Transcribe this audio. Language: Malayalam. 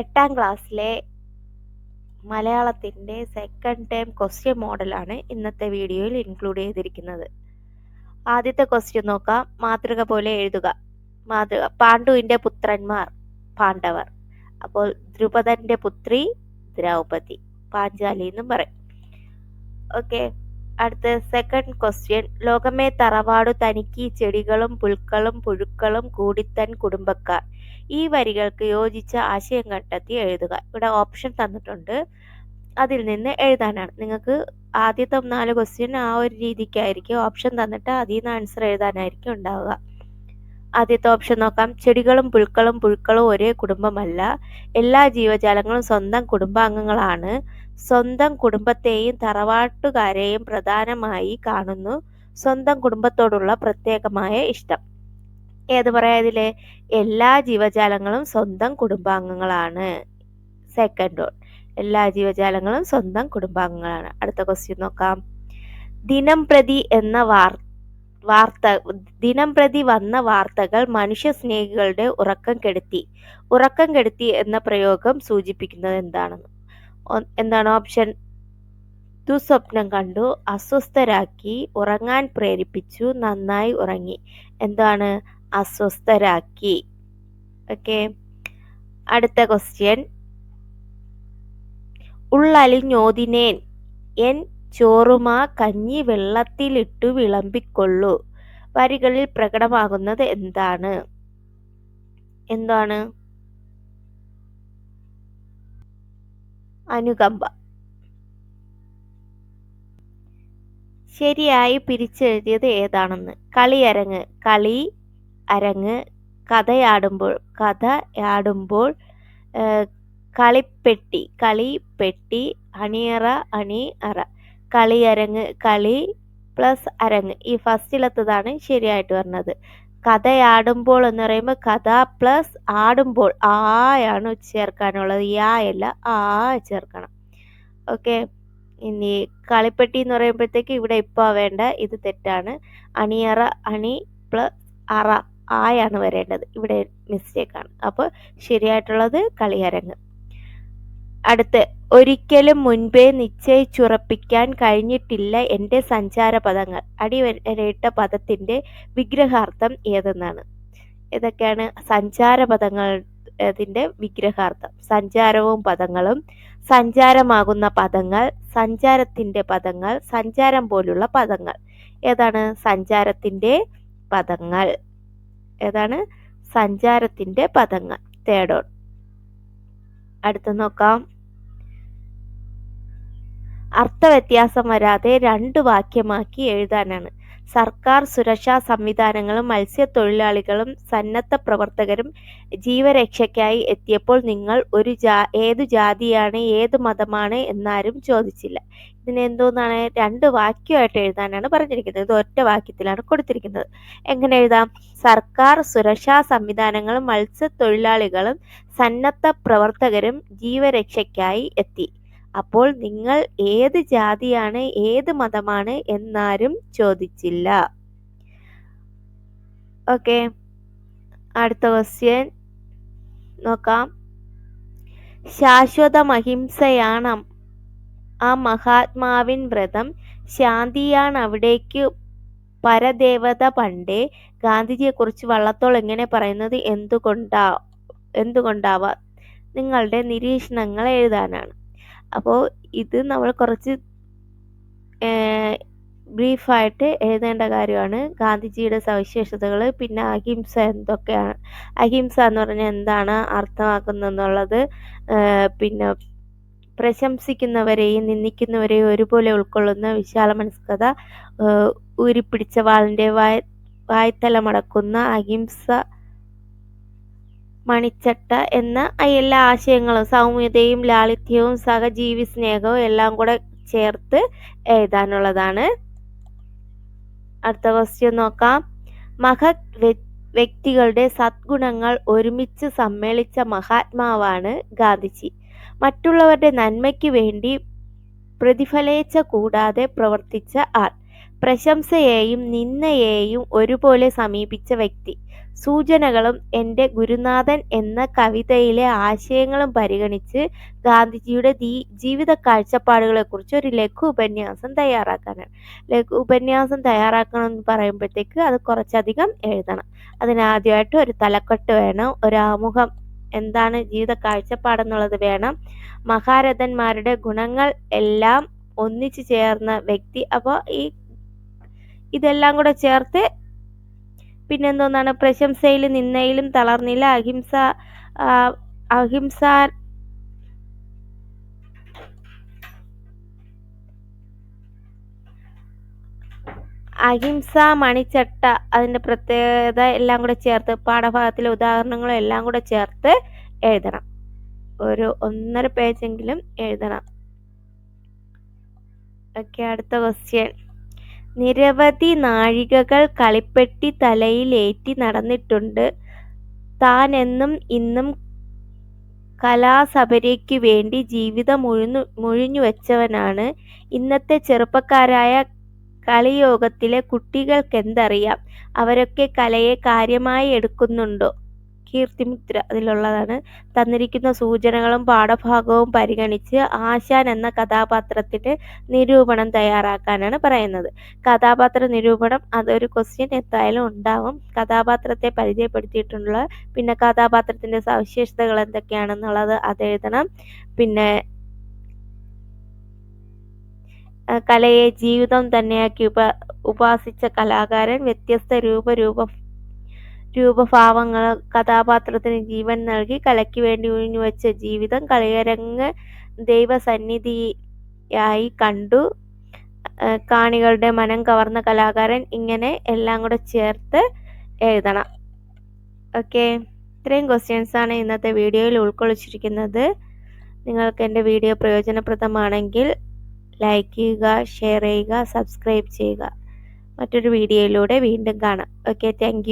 എട്ടാം ക്ലാസ്സിലെ മലയാളത്തിന്റെ സെക്കൻഡ് ടേം ക്വസ്റ്റ്യൻ മോഡലാണ് ഇന്നത്തെ വീഡിയോയിൽ ഇൻക്ലൂഡ് ചെയ്തിരിക്കുന്നത്. ആദ്യത്തെ ക്വസ്റ്റ്യൻ നോക്കാം. മാതൃക പോലെ എഴുതുക. മാതൃക പാണ്ഡുവിന്റെ പുത്രന്മാർ പാണ്ഡവർ. അപ്പോൾ ദ്രുപദന്റെ പുത്രി ദ്രൗപതി പാഞ്ചാലി എന്നും പറയും. ഓക്കെ അടുത്ത സെക്കൻഡ് ക്വസ്റ്റ്യൻ ലോകമേ തറവാടു തനിക്ക് ചെടികളും പുൽക്കളും പുഴുക്കളും കൂടിത്തൻ കുടുംബക്കാർ. ഈ വരികൾക്ക് യോജിച്ച ആശയം കണ്ടെത്തി എഴുതുക. ഇവിടെ ഓപ്ഷൻ തന്നിട്ടുണ്ട്. അതിൽ നിന്ന് എഴുതാനാണ്. നിങ്ങൾക്ക് ആദ്യത്തെ നാല് ക്വസ്റ്റ്യൻ ആ ഒരു രീതിക്കായിരിക്കും ഓപ്ഷൻ തന്നിട്ട് അതിൽ നിന്ന് ആൻസർ എഴുതാനായിരിക്കും ഉണ്ടാവുക. ആദ്യത്തെ ഓപ്ഷൻ നോക്കാം. ചെടികളും പുൽക്കളും പുഴുക്കളും ഒരേ കുടുംബമല്ല. എല്ലാ ജീവജാലങ്ങളും സ്വന്തം കുടുംബാംഗങ്ങളാണ്. സ്വന്തം കുടുംബത്തെയും തറവാട്ടുകാരെയും പ്രധാനമായി കാണുന്നു. സ്വന്തം കുടുംബത്തോടുള്ള പ്രത്യേകമായ ഇഷ്ടം. ഏത് പറയാ ഇതിലെ? എല്ലാ ജീവജാലങ്ങളും സ്വന്തം കുടുംബാംഗങ്ങളാണ്. സെക്കൻഡ് വൺ എല്ലാ ജീവജാലങ്ങളും സ്വന്തം കുടുംബാംഗങ്ങളാണ്. അടുത്ത ക്വസ്റ്റ്യൻ നോക്കാം. ദിനം പ്രതി എന്ന വാർ വാർത്ത ദിനം പ്രതി വന്ന വാർത്തകൾ മനുഷ്യ സ്നേഹികളുടെ ഉറക്കം കെടുത്തി. ഉറക്കം കെടുത്തി എന്ന പ്രയോഗം സൂചിപ്പിക്കുന്നത് എന്താണെന്ന്? എന്താണ് ഓപ്ഷൻ ദുസ്വപ്നം കണ്ടു അസ്വസ്ഥരാക്കി ഉറങ്ങാൻ പ്രേരിപ്പിച്ചു നന്നായി ഉറങ്ങി. എന്താണ്? അസ്വസ്ഥരാക്കി. ഓക്കെ. അടുത്ത ക്വസ്റ്റ്യൻ ഉള്ളലിഞ്ഞോതിനേൻ എൻ ചോറുമാ കഞ്ഞി വെള്ളത്തിലിട്ടു വിളമ്പിക്കൊള്ളു. വരികളിൽ പ്രകടമാകുന്നത് എന്താണ്? എന്താണ്? അനുകമ്പ. ശരിയായി പിരിച്ചെഴുതിയത് ഏതാണെന്ന്? കളിയരങ്ങ്. കളി അരങ്ങ് കഥയാടുമ്പോൾ കഥയാടുമ്പോൾ കളിപ്പെട്ടി കളിപ്പെട്ടി അണിയറ അണി അറ. കളിയരങ്ങ് കളി പ്ലസ് അരങ്ങ്. ഈ ഫസ്റ്റിലത്തതാണ് ശരിയായിട്ട് വരുന്നത് കഥയാടുമ്പോൾ എന്ന് പറയുമ്പോൾ കഥ പ്ലസ് ആടുമ്പോൾ ആയാണ് ചേർക്കാനുള്ളത്. യാ അല്ല ആ ചേർക്കണം. ഓക്കെ? ഇനി കളിപ്പെട്ടി എന്ന് പറയുമ്പോഴത്തേക്ക് ഇവിടെ ഇപ്പോൾ വേണ്ട. ഇത് തെറ്റാണ്. അണിയറ അണി പ്ലസ് അറ. ആയാണ് വരേണ്ടത്. ഇവിടെ മിസ്റ്റേക്കാണ് അപ്പോൾ ശരിയായിട്ടുള്ളത് കളിയരങ്ങ്. അടുത്ത് ഒരിക്കലും മുൻപേ നിശ്ചയിച്ചുറപ്പിക്കാൻ കഴിഞ്ഞിട്ടില്ല എന്റെ സഞ്ചാര പദങ്ങൾ അടിവരയിട്ട പദത്തിന്റെ വിഗ്രഹാർത്ഥം ഏതെന്നാണ്? ഇതൊക്കെയാണ് സഞ്ചാര പദങ്ങൾ അതിന്റെ വിഗ്രഹാർത്ഥം. സഞ്ചാരവും പദങ്ങളും സഞ്ചാരമാകുന്ന പദങ്ങൾ സഞ്ചാരത്തിന്റെ പദങ്ങൾ സഞ്ചാരം പോലുള്ള പദങ്ങൾ. ഏതാണ്? സഞ്ചാരത്തിന്റെ പദങ്ങൾ. ഏതാണ്? സഞ്ചാരത്തിന്റെ പദങ്ങൾ. തേർഡ് അടുത്ത് നോക്കാം. അർത്ഥവ്യത്യാസം വരാതെ രണ്ട് വാക്യമാക്കി എഴുതാനാണ്. സർക്കാർ സുരക്ഷാ സംവിധാനങ്ങളും മത്സ്യത്തൊഴിലാളികളും സന്നദ്ധ പ്രവർത്തകരും ജീവരക്ഷയ്ക്കായി എത്തിയപ്പോൾ നിങ്ങൾ ഒരു ജാ ഏതു ജാതിയാണ് ഏത് മതമാണ് എന്നാരും ചോദിച്ചില്ല. ഇതിനെന്തോന്നാണ് രണ്ട് വാക്യമായിട്ട് എഴുതാനാണ് പറഞ്ഞിരിക്കുന്നത്. ഇത് ഒറ്റ വാക്യത്തിലാണ് കൊടുത്തിരിക്കുന്നത്. എങ്ങനെ എഴുതാം? സർക്കാർ സുരക്ഷാ സംവിധാനങ്ങളും മത്സ്യത്തൊഴിലാളികളും സന്നദ്ധ പ്രവർത്തകരും ജീവരക്ഷയ്ക്കായി എത്തി. അപ്പോൾ നിങ്ങൾ ഏത് ജാതിയാണ് ഏത് മതമാണ് എന്നാരും ചോദിച്ചില്ല. ഓക്കെ. അടുത്ത ക്വസ്റ്റ്യൻ നോക്കാം. ശാശ്വത മഹിംസയാണ്. ആ മഹാത്മാവിൻ വ്രതം ശാന്തിയാണ് അവിടേക്ക് പരദേവത പണ്ടേ ഗാന്ധിജിയെക്കുറിച്ച് വള്ളത്തോൾ എങ്ങനെ പറയുന്നത് എന്തുകൊണ്ടാ എന്തുകൊണ്ടാവാ? നിങ്ങളുടെ നിരീക്ഷണങ്ങൾ എഴുതാനാണ്. അപ്പോൾ ഇത് നമ്മൾ കുറച്ച് ബ്രീഫായിട്ട് എഴുതേണ്ട കാര്യമാണ്. ഗാന്ധിജിയുടെ സവിശേഷതകൾ പിന്നെ അഹിംസ എന്തൊക്കെയാണ് അഹിംസ എന്ന് പറഞ്ഞാൽ എന്താണ് അർത്ഥമാക്കുന്നതെന്നുള്ളത് പിന്നെ പ്രശംസിക്കുന്നവരെയും നിന്ദിക്കുന്നവരെയും ഒരുപോലെ ഉൾക്കൊള്ളുന്ന വിശാല മനസ്കത ഊരിപ്പിടിച്ച വാളിന്റെ വായ വായ്ത്തലമടക്കുന്ന അഹിംസ മണിച്ചട്ട എന്ന എല്ലാ ആശയങ്ങളും സൗമ്യതയും ലാളിത്യവും സഹജീവി സ്നേഹവും എല്ലാം കൂടെ ചേർത്ത് എഴുതാനുള്ളതാണ്. അടുത്ത ക്വസ്റ്റ്യൻ നോക്കാം. മഹത് വ്യക്തികളുടെ സദ്ഗുണങ്ങൾ ഒരുമിച്ച് സമ്മേളിച്ച മഹാത്മാവാണ് ഗാന്ധിജി. മറ്റുള്ളവരുടെ നന്മയ്ക്ക് വേണ്ടി പ്രതിഫലയിച്ച കൂടാതെ പ്രവർത്തിച്ച ആൾ. പ്രശംസയെയും നിന്നയെയും ഒരുപോലെ സമീപിച്ച വ്യക്തി. സൂചനകളും എന്റെ ഗുരുനാഥൻ എന്ന കവിതയിലെ ആശയങ്ങളും പരിഗണിച്ച് ഗാന്ധിജിയുടെ ജീവിത കാഴ്ചപ്പാടുകളെക്കുറിച്ച് ഒരു ലഘു ഉപന്യാസം തയ്യാറാക്കാനാണ്. ലഘു ഉപന്യാസം തയ്യാറാക്കണം എന്ന് പറയുമ്പോഴത്തേക്ക് അത് കുറച്ചധികം എഴുതണം. അതിനാദ്യമായിട്ട് ഒരു തലക്കെട്ട് വേണം ഒരു ആമുഖം എന്താണ് ജീവിത കാഴ്ചപ്പാടെന്നുള്ളത് വേണം മഹാരഥന്മാരുടെ ഗുണങ്ങൾ എല്ലാം ഒന്നിച്ചു ചേർന്ന വ്യക്തി അപ്പോൾ ഈ ഇതെല്ലാം കൂടെ ചേർത്ത് പിന്നെന്തോന്നാണ് പ്രശംസയിലും നിന്നയിലും തളർന്നില്ല. അഹിംസ അഹിംസ അഹിംസ മണിച്ചട്ട അതിന്റെ പ്രത്യേകത എല്ലാം കൂടെ ചേർത്ത് പാഠഭാഗത്തിലെ ഉദാഹരണങ്ങളും എല്ലാം കൂടെ ചേർത്ത് എഴുതണം. ഒരു ഒന്നര പേജെങ്കിലും എഴുതണം. ഓക്കെ അടുത്ത ക്വസ്റ്റ്യൻ നിരവധി നാഴികകൾ കളിപ്പെട്ടി തലയിലേറ്റി നടന്നിട്ടുണ്ട്. താൻ എന്നും ഇന്നും കലാസപര്യയ്ക്കു വേണ്ടി ജീവിതം മുഴിഞ്ഞു മുഴിഞ്ഞുവെച്ചവനാണ് ഇന്നത്തെ ചെറുപ്പക്കാരായ കളിയോഗത്തിലെ കുട്ടികൾക്കെന്തറിയാം? അവരൊക്കെ കലയെ കാര്യമായി എടുക്കുന്നുണ്ടോ? കീർത്തിമുദ്ര അതിലുള്ളതാണ്. തന്നിരിക്കുന്ന സൂചനകളും പാഠഭാഗവും പരിഗണിച്ച് ആശാൻ എന്ന കഥാപാത്രത്തിന് നിരൂപണം തയ്യാറാക്കാനാണ് പറയുന്നത്. കഥാപാത്ര നിരൂപണം അതൊരു ക്വസ്റ്റ്യൻ എന്തായാലും ഉണ്ടാവും. കഥാപാത്രത്തെ പരിചയപ്പെടുത്തിയിട്ടുള്ള പിന്നെ കഥാപാത്രത്തിന്റെ സവിശേഷതകൾ എന്തൊക്കെയാണെന്നുള്ളത് അത് എഴുതണം. പിന്നെ കലയെ ജീവിതം തന്നെയാക്കി ഉപ ഉപാസിച്ച കലാകാരൻ വ്യത്യസ്ത രൂപരൂപ രൂപഭാവങ്ങൾ കഥാപാത്രത്തിന് ജീവൻ നൽകി കലയ്ക്ക് വേണ്ടി ഒഴിഞ്ഞുവെച്ച ജീവിതം കളിയരങ്ങ് ദൈവസന്നിധിയായി കണ്ടു. കാണികളുടെ മനം കവർന്ന കലാകാരൻ ഇങ്ങനെ എല്ലാം കൂടെ ചേർത്ത് എഴുതണം. ഓക്കെ. ഇത്രയും ക്വസ്റ്റ്യൻസ് ആണ് ഇന്നത്തെ വീഡിയോയിൽ ഉൾക്കൊള്ളിച്ചിരിക്കുന്നത്. നിങ്ങൾക്ക് എന്റെ വീഡിയോ പ്രയോജനപ്രദമാണെങ്കിൽ ലൈക്ക് ചെയ്യുക ഷെയർ ചെയ്യുക സബ്സ്ക്രൈബ് ചെയ്യുക. മറ്റൊരു വീഡിയോയിലൂടെ വീണ്ടും കാണാം. Okay thank